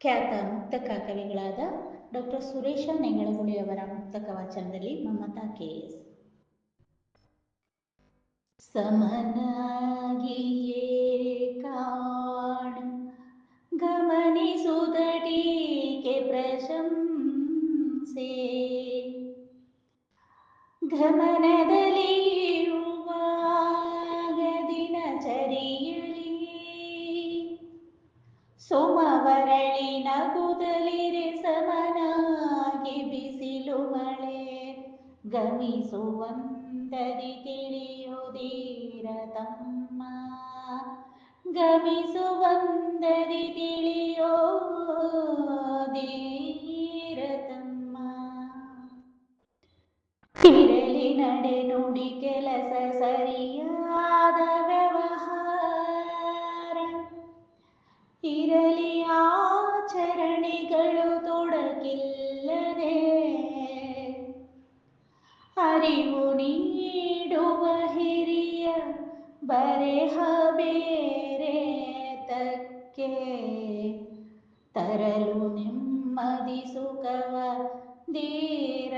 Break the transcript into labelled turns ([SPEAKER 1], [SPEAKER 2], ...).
[SPEAKER 1] ಖ್ಯಾತ ಮುಕ್ತಕ ಕವಿಗಳಾದ ಡಾಕ್ಟರ್ ಸುರೇಶ ನೆಂಗಳಗುಳಿಯವರ ಮುಕ್ತಕ ವಾಚನದಲ್ಲಿ ಮಮತಾ ಕೆ ಎಸ್ ಸಮನಾಗಿಯೇ ಕಾಣ ಗಮನಿಸುವುದಟೀಕೆ ಪ್ರಶಂಸೆ. ಗಮನದಲ್ಲಿರುವಾಗ ಸೋಮವರಳಿ ನಗುತ್ತಲಿರೆ ಸಮನಾಗಿ ಬಿಸಿಲು ಮಳೆ ಗಮಿಸುವಂತದಿ ತಿಳಿಯೋದೀರ ತಮ್ಮ. ಗಮಿಸುವಂದದಿ ತಿಳಿಯೋದೀರ ತಮ್ಮ. ಇರಲಿ ನಡೆ ನುಡಿ ಕೆಲಸ ಇರಲಿ ಆಚರಣೆಗಳು ತೊಡಗಿಲ್ಲದೆ. ಅರಿವು ನೀಡುವ ಹಿರಿಯ ಬರೆಹ ಬೇರೆ ತಕ್ಕೆ. ತರಲು ನೆಮ್ಮದಿ ಸುಖವ ದೀರ